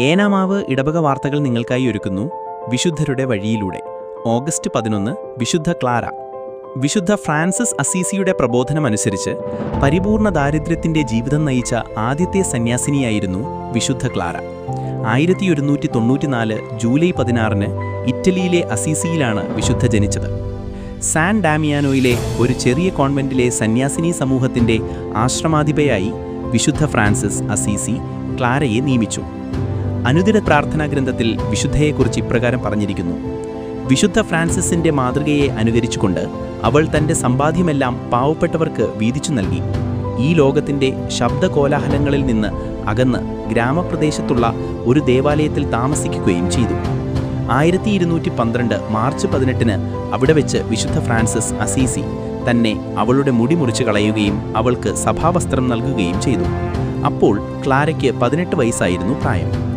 ഏനാമാവ് ഇടവക വാർത്തകൾ നിങ്ങൾക്കായി ഒരുക്കുന്നു വിശുദ്ധരുടെ വഴിയിലൂടെ. ഓഗസ്റ്റ് പതിനൊന്ന് വിശുദ്ധ ക്ലാര. വിശുദ്ധ ഫ്രാൻസിസ് അസീസിയുടെ പ്രബോധനമനുസരിച്ച് പരിപൂർണ ദാരിദ്ര്യത്തിന്റെ ജീവിതം നയിച്ച ആദ്യത്തെ സന്യാസിനിയായിരുന്നു വിശുദ്ധ ക്ലാര. ആയിരത്തി ഒരുന്നൂറ്റി തൊണ്ണൂറ്റിനാല് ജൂലൈ പതിനാറിന് ഇറ്റലിയിലെ അസീസിയിലാണ് വിശുദ്ധ ജനിച്ചത്. സാൻ ഡാമിയാനോയിലെ ഒരു ചെറിയ കോൺവെന്റിലെ സന്യാസിനി സമൂഹത്തിന്റെ ആശ്രമാധിപയായി വിശുദ്ധ ഫ്രാൻസിസ് അസീസി ക്ലാരയെ നിയമിച്ചു. അനുദിന പ്രാർത്ഥനാ ഗ്രന്ഥത്തിൽ വിശുദ്ധയെക്കുറിച്ച് ഇപ്രകാരം പറഞ്ഞിരിക്കുന്നു. വിശുദ്ധ ഫ്രാൻസിസിന്റെ മാതൃകയെ അനുകരിച്ചുകൊണ്ട് അവൾ തന്റെ സമ്പാദ്യമെല്ലാം പാവപ്പെട്ടവർക്ക് വീതിച്ചു നൽകി. ഈ ലോകത്തിന്റെ ശബ്ദകോലാഹലങ്ങളിൽ നിന്ന് അകന്ന് ഗ്രാമപ്രദേശത്തുള്ള ഒരു ദേവാലയത്തിൽ താമസിക്കുകയും ചെയ്തു. ആയിരത്തി ഇരുന്നൂറ്റി പന്ത്രണ്ട് മാർച്ച് പതിനെട്ടിന് അവിടെ വെച്ച് വിശുദ്ധ ഫ്രാൻസിസ് അസീസി തന്നെ അവളുടെ മുടി മുറിച്ച് കളയുകയും അവൾക്ക് സഭാവസ്ത്രം നൽകുകയും ചെയ്തു. അപ്പോൾ ക്ലാരയ്ക്ക് പതിനെട്ട് വയസ്സായിരുന്നു പ്രായം.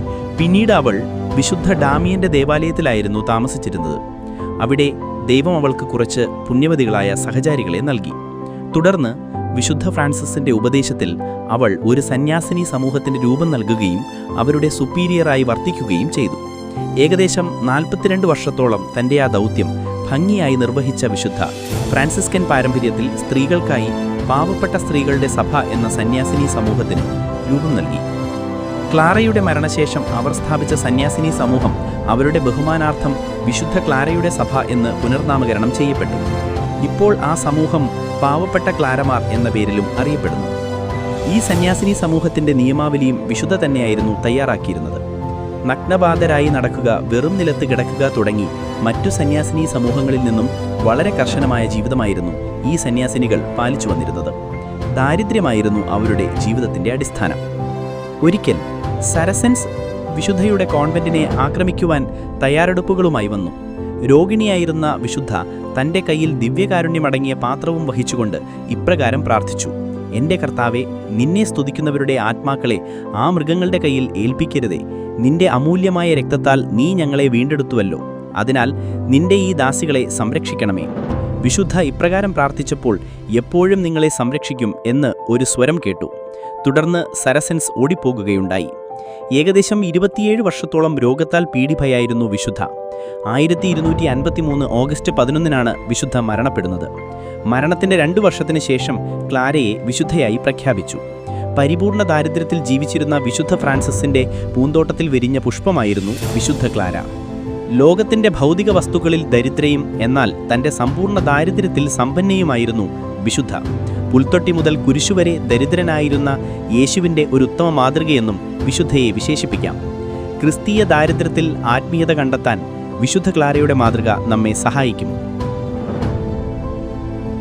പിന്നീട് അവൾ വിശുദ്ധ ഡാമിയന്റെ ദേവാലയത്തിലായിരുന്നു താമസിച്ചിരുന്നത്. അവിടെ ദൈവം അവൾക്ക് കുറച്ച് പുണ്യവതികളായ സഹചാരികളെ നൽകി. തുടർന്ന് വിശുദ്ധ ഫ്രാൻസിസിന്റെ ഉപദേശത്തിൽ അവൾ ഒരു സന്യാസിനി സമൂഹത്തിന് രൂപം നൽകുകയും അവരുടെ സുപ്പീരിയറായി വർത്തിക്കുകയും ചെയ്തു. ഏകദേശം നാൽപ്പത്തിരണ്ട് വർഷത്തോളം തന്റെ ആ ദൗത്യം ഭംഗിയായി നിർവഹിച്ച വിശുദ്ധ ഫ്രാൻസിസ്കൻ പാരമ്പര്യത്തിൽ സ്ത്രീകൾക്കായി പാവപ്പെട്ട സ്ത്രീകളുടെ സഭ എന്ന സന്യാസിനി സമൂഹത്തിന് രൂപം നൽകി. ക്ലാറയുടെ മരണശേഷം അവർ സ്ഥാപിച്ച സന്യാസിനി സമൂഹം അവരുടെ ബഹുമാനാർത്ഥം വിശുദ്ധ ക്ലാരയുടെ സഭ എന്ന് പുനർനാമകരണം ചെയ്യപ്പെട്ടു. ഇപ്പോൾ ആ സമൂഹം പാവപ്പെട്ട ക്ലാരമാർ എന്ന പേരിലും അറിയപ്പെടുന്നു. ഈ സന്യാസിനി സമൂഹത്തിന്റെ നിയമാവലിയും വിശുദ്ധ തന്നെയായിരുന്നു തയ്യാറാക്കിയിരുന്നത്. നഗ്നബാധരായി നടക്കുക വെറും നിലത്ത് കിടക്കുക തുടങ്ങി മറ്റു സന്യാസിനി സമൂഹങ്ങളിൽ നിന്നും വളരെ കർശനമായ ജീവിതമായിരുന്നു ഈ സന്യാസിനികൾ പാലിച്ചു വന്നിരുന്നത്. ദാരിദ്ര്യമായിരുന്നു അവരുടെ ജീവിതത്തിന്റെ അടിസ്ഥാനം. ഒരിക്കൽ സരസൻസ് വിശുദ്ധയുടെ കോൺവെന്റിനെ ആക്രമിക്കുവാൻ തയ്യാറെടുപ്പുകളുമായി വന്നു. രോഗിണിയായിരുന്ന വിശുദ്ധ തന്റെ കയ്യിൽ ദിവ്യകാരുണ്യമടങ്ങിയ പാത്രവും വഹിച്ചുകൊണ്ട് ഇപ്രകാരം പ്രാർത്ഥിച്ചു. എന്റെ കർത്താവെ നിന്നെ സ്തുതിക്കുന്നവരുടെ ആത്മാക്കളെ ആ മൃഗങ്ങളുടെ കയ്യിൽ ഏൽപ്പിക്കരുതേ. നിന്റെ അമൂല്യമായ രക്തത്താൽ നീ ഞങ്ങളെ വീണ്ടെടുത്തുവല്ലോ. അതിനാൽ നിന്റെ ഈ ദാസികളെ സംരക്ഷിക്കണമേ വിശുദ്ധ ഇപ്രകാരം പ്രാർത്ഥിച്ചപ്പോൾ എപ്പോഴും നിങ്ങളെ സംരക്ഷിക്കും എന്ന് ഒരു സ്വരം കേട്ടു. തുടർന്ന് സരസൻസ് ഓടിപ്പോകുകയുണ്ടായി. ഏകദേശം ഇരുപത്തിയേഴ് വർഷത്തോളം രോഗത്താൽ പീഡിഭയായിരുന്നു വിശുദ്ധ. ആയിരത്തി ഇരുന്നൂറ്റി അൻപത്തി മൂന്ന് ഓഗസ്റ്റ് പതിനൊന്നിനാണ് വിശുദ്ധ മരണപ്പെടുന്നത്. മരണത്തിന്റെ രണ്ടു വർഷത്തിന് ശേഷം ക്ലാരയെ വിശുദ്ധയായി പ്രഖ്യാപിച്ചു. പരിപൂർണ ദാരിദ്ര്യത്തിൽ ജീവിച്ചിരുന്ന വിശുദ്ധ ഫ്രാൻസിസിന്റെ പൂന്തോട്ടത്തിൽ വിരിഞ്ഞ പുഷ്പമായിരുന്നു വിശുദ്ധ ക്ലാര. ലോകത്തിന്റെ ഭൗതിക വസ്തുക്കളിൽ ദരിദ്രയും എന്നാൽ തന്റെ സമ്പൂർണ ദാരിദ്ര്യത്തിൽ സമ്പന്നയുമായിരുന്നു വിശുദ്ധ. പുൽത്തൊട്ടി മുതൽ കുരിശുവരെ ദരിദ്രനായിരുന്ന യേശുവിന്റെ ഒരു ഉത്തമ മാതൃകയെന്നും വിശുദ്ധയെ വിശേഷിപ്പിക്കാം. ക്രിസ്തീയ ദാരിദ്ര്യത്തിൽ ആത്മീയത കണ്ടെത്താൻ വിശുദ്ധ ക്ലാരയുടെ മാതൃക നമ്മെ സഹായിക്കും.